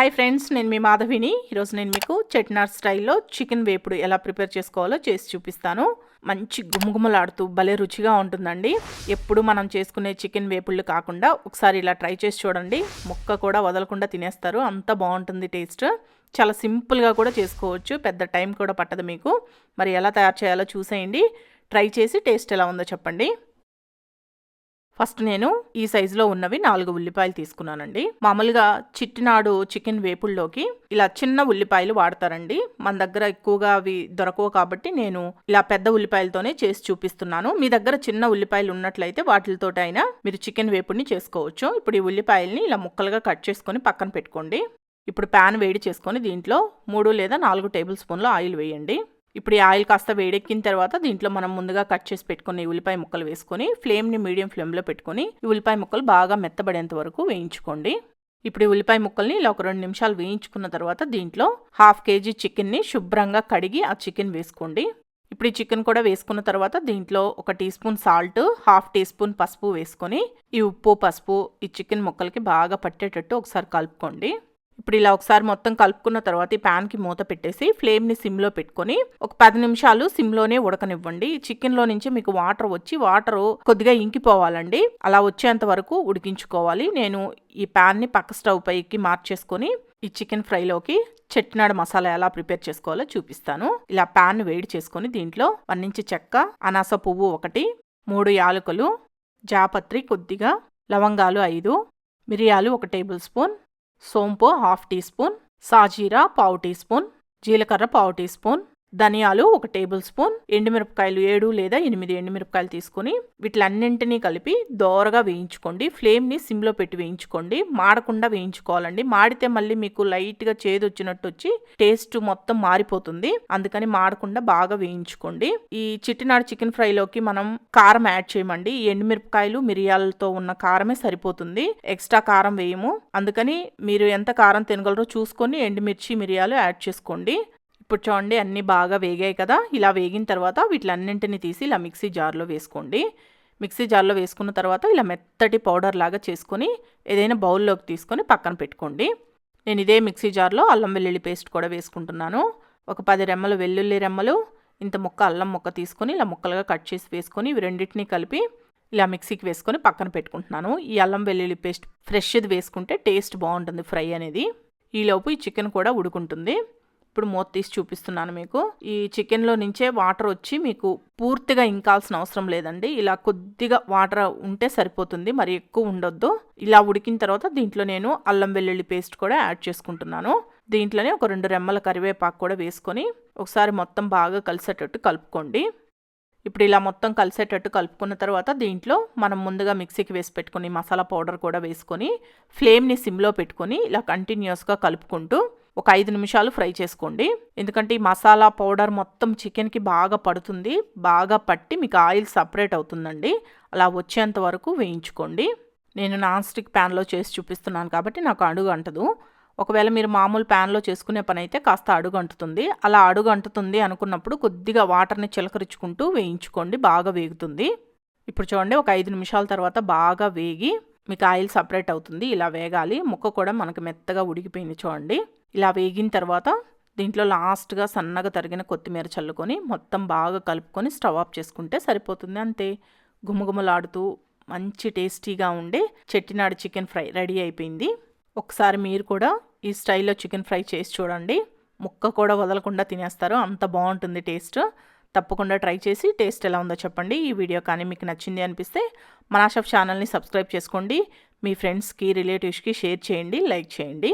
Hi friends నేను మీ మాధవిని. ఈరోజు నేను మీకు చెట్నార్ స్టైల్లో చికెన్ వేపుడు ఎలా ప్రిపేర్ చేసుకోవాలో చేసి చూపిస్తాను. మంచి గుమగుమలాడుతూ భలే రుచిగా ఉంటుందండి. ఎప్పుడు మనం చేసుకునే చికెన్ వేపుళ్ళు కాకుండా ఒకసారి ఇలా ట్రై చేసి చూడండి. ముక్క కూడా వదలకుండా తినేస్తారు. అంత బాగుంటుంది టేస్ట్. చాలా సింపుల్గా కూడా చేసుకోవచ్చు. పెద్ద టైం కూడా పట్టదు మీకు. మరి ఎలా తయారు చేయాలో చూసేయండి. ట్రై చేసి టేస్ట్ ఎలా ఉందో చెప్పండి. ఫస్ట్ నేను ఈ సైజులో ఉన్నవి నాలుగు ఉల్లిపాయలు తీసుకున్నానండి. మామూలుగా చిట్టినాడు చికెన్ వేపుల్లోకి ఇలా చిన్న ఉల్లిపాయలు వాడతారండి. మన దగ్గర ఎక్కువగా అవి దొరకవు కాబట్టి నేను ఇలా పెద్ద ఉల్లిపాయలతోనే చేసి చూపిస్తున్నాను. మీ దగ్గర చిన్న ఉల్లిపాయలు ఉన్నట్లయితే వాటితో అయినా మీరు చికెన్ వేపుడిని చేసుకోవచ్చు. ఇప్పుడు ఈ ఉల్లిపాయల్ని ఇలా ముక్కలుగా కట్ చేసుకొని పక్కన పెట్టుకోండి. ఇప్పుడు ప్యాన్ వేడి చేసుకొని దీంట్లో మూడు లేదా నాలుగు టేబుల్ స్పూన్ల ఆయిల్ వేయండి. ఇప్పుడు ఈ ఆయిల్ కాస్త వేడెక్కిన తర్వాత దీంట్లో మనం ముందుగా కట్ చేసి పెట్టుకుని ఉల్లిపాయ ముక్కలు వేసుకొని ఫ్లేమ్ని మీడియం ఫ్లేమ్లో పెట్టుకొని ఈ ఉల్లిపాయ ముక్కలు బాగా మెత్తబడేంత వరకు వేయించుకోండి. ఇప్పుడు ఈ ఉల్లిపాయ ముక్కల్ని ఇలా ఒక రెండు నిమిషాలు వేయించుకున్న తర్వాత దీంట్లో హాఫ్ కేజీ చికెన్ని శుభ్రంగా కడిగి ఆ చికెన్ వేసుకోండి. ఇప్పుడు ఈ చికెన్ కూడా వేసుకున్న తర్వాత దీంట్లో ఒక teaspoon salt half teaspoon పసుపు వేసుకొని ఈ ఉప్పు పసుపు ఈ చికెన్ ముక్కలకి బాగా పట్టేటట్టు ఒకసారి కలుపుకోండి. ఇప్పుడు ఇలా ఒకసారి మొత్తం కలుపుకున్న తర్వాత ఈ ప్యాన్కి మూత పెట్టేసి ఫ్లేమ్ని సిమ్లో పెట్టుకొని ఒక పది నిమిషాలు సిమ్లోనే ఉడకనివ్వండి. చికెన్లో నుంచి మీకు వాటర్ వచ్చి వాటర్ కొద్దిగా ఇంకిపోవాలండి. అలా వచ్చేంత వరకు ఉడికించుకోవాలి. నేను ఈ ప్యాన్ని పక్క స్టవ్ పైకి మార్చేసుకొని ఈ చికెన్ ఫ్రైలోకి చెట్టినాడు మసాలా ఎలా ప్రిపేర్ చేసుకోవాలో చూపిస్తాను. ఇలా ప్యాన్ వేడి చేసుకొని దీంట్లో వన్ ఇంచి చెక్క అనాస పువ్వు ఒకటి మూడు యాలకులు జాపత్రి కొద్దిగా లవంగాలు ఐదు మిరియాలు ఒక టేబుల్ స్పూన్ సోంపు హాఫ్ టీ స్పూన్ సాజీరా పావు టీ స్పూన్ జీలకర్ర పావు టీ స్పూన్ ధనియాలు ఒక టేబుల్ స్పూన్ ఎండుమిరపకాయలు ఏడు లేదా ఎనిమిది ఎండుమిరపకాయలు తీసుకుని వీటిలన్నింటినీ కలిపి దోరగా వేయించుకోండి. ఫ్లేమ్ని సిమ్లో పెట్టి వేయించుకోండి. మాడకుండా వేయించుకోవాలండి. మాడితే మళ్ళీ మీకు లైట్గా చేదు వచ్చినట్టు వచ్చి టేస్ట్ మొత్తం మారిపోతుంది. అందుకని మాడకుండా బాగా వేయించుకోండి. ఈ చిట్టినాడు చికెన్ ఫ్రైలోకి మనం కారం యాడ్ చేయమండి. ఎండుమిరపకాయలు మిరియాలతో ఉన్న కారమే సరిపోతుంది. ఎక్స్ట్రా కారం వేయము. అందుకని మీరు ఎంత కారం తినగలరో చూసుకొని ఎండుమిర్చి మిరియాలు యాడ్ చేసుకోండి. ఇప్పుడు చూడండి అన్నీ బాగా వేగాయి కదా. ఇలా వేగిన తర్వాత వీటిలన్నింటినీ తీసి ఇలా మిక్సీ జార్లో వేసుకోండి. మిక్సీ జార్లో వేసుకున్న తర్వాత ఇలా మెత్తటి పౌడర్ లాగా చేసుకొని ఏదైనా బౌల్లోకి తీసుకొని పక్కన పెట్టుకోండి. నేను ఇదే మిక్సీ జార్లో అల్లం వెల్లుల్లి పేస్ట్ కూడా వేసుకుంటున్నాను. ఒక పది రెమ్మలు వెల్లుల్లి రెమ్మలు ఇంత ముక్క అల్లం ముక్క తీసుకొని ఇలా ముక్కలుగా కట్ చేసి వేసుకొని ఇవి రెండింటినీ కలిపి ఇలా మిక్సీకి వేసుకొని పక్కన పెట్టుకుంటున్నాను. ఈ అల్లం వెల్లుల్లి పేస్ట్ ఫ్రెష్ది వేసుకుంటే టేస్ట్ బాగుంటుంది ఫ్రై అనేది. ఈలోపు ఈ చికెన్ కూడా ఉడుకుంటుంది. ఇప్పుడు మూత తీసి చూపిస్తున్నాను మీకు. ఈ చికెన్లో నుంచే వాటర్ వచ్చి మీకు పూర్తిగా ఇంకాల్సిన అవసరం లేదండి. ఇలా కొద్దిగా వాటర్ ఉంటే సరిపోతుంది మరి ఎక్కువ ఉండొద్దు. ఇలా ఉడికిన తర్వాత దీంట్లో నేను అల్లం వెల్లుల్లి పేస్ట్ కూడా యాడ్ చేసుకుంటున్నాను. దీంట్లోనే ఒక రెండు రెమ్మల కరివేపాకు కూడా వేసుకొని ఒకసారి మొత్తం బాగా కలిసేటట్టు కలుపుకోండి. ఇప్పుడు ఇలా మొత్తం కలిసేటట్టు కలుపుకున్న తర్వాత దీంట్లో మనం ముందుగా మిక్సీకి వేసి పెట్టుకుని మసాలా పౌడర్ కూడా వేసుకొని ఫ్లేమ్ని సిమ్లో పెట్టుకొని ఇలా కంటిన్యూస్గా కలుపుకుంటూ ఒక ఐదు నిమిషాలు ఫ్రై చేసుకోండి. ఎందుకంటే ఈ మసాలా పౌడర్ మొత్తం చికెన్కి బాగా పడుతుంది. బాగా పట్టి మీకు ఆయిల్ సపరేట్ అవుతుందండి. అలా వచ్చేంత వరకు వేయించుకోండి. నేను నాన్ స్టిక్ ప్యాన్లో చేసి చూపిస్తున్నాను కాబట్టి నాకు అడుగు అంటదు ఒకవేళ మీరు మామూలు ప్యాన్లో చేసుకునే పని అయితే కాస్త అడుగు అంటుతుంది అలా అడుగు అంటుతుంది అనుకున్నప్పుడు కొద్దిగా వాటర్ని చిలకరించుకుంటూ వేయించుకోండి. బాగా వేగుతుంది. ఇప్పుడు చూడండి ఒక ఐదు నిమిషాల తర్వాత బాగా వేగి మీకు ఆయిల్ సపరేట్ అవుతుంది ఇలా వేగాలి. ముక్క కూడా మనకు మెత్తగా ఉడికిపోయింది చూడండి. ఇలా వేగిన తర్వాత దీంట్లో లాస్ట్గా సన్నగా తరిగిన కొత్తిమీర చల్లుకొని మొత్తం బాగా కలుపుకొని స్టవ్ ఆఫ్ చేసుకుంటే సరిపోతుంది అంతే. గుమగుమలాడుతూ మంచి టేస్టీగా ఉండే చెట్టినాడు చికెన్ ఫ్రై రెడీ అయిపోయింది. ఒకసారి మీరు కూడా ఈ స్టైల్లో చికెన్ ఫ్రై చేసి చూడండి. ముక్క కూడా వదలకుండా తినేస్తారు అంత బాగుంటుంది టేస్ట్. తప్పకుండా ట్రై చేసి టేస్ట్ ఎలా ఉందో చెప్పండి. ఈ వీడియో కానీ మీకు నచ్చింది అనిపిస్తే మనాషఫ్ ఛానల్ని సబ్స్క్రైబ్ చేసుకోండి. మీ ఫ్రెండ్స్కి రిలేటివ్స్కి షేర్ చేయండి లైక్ చేయండి.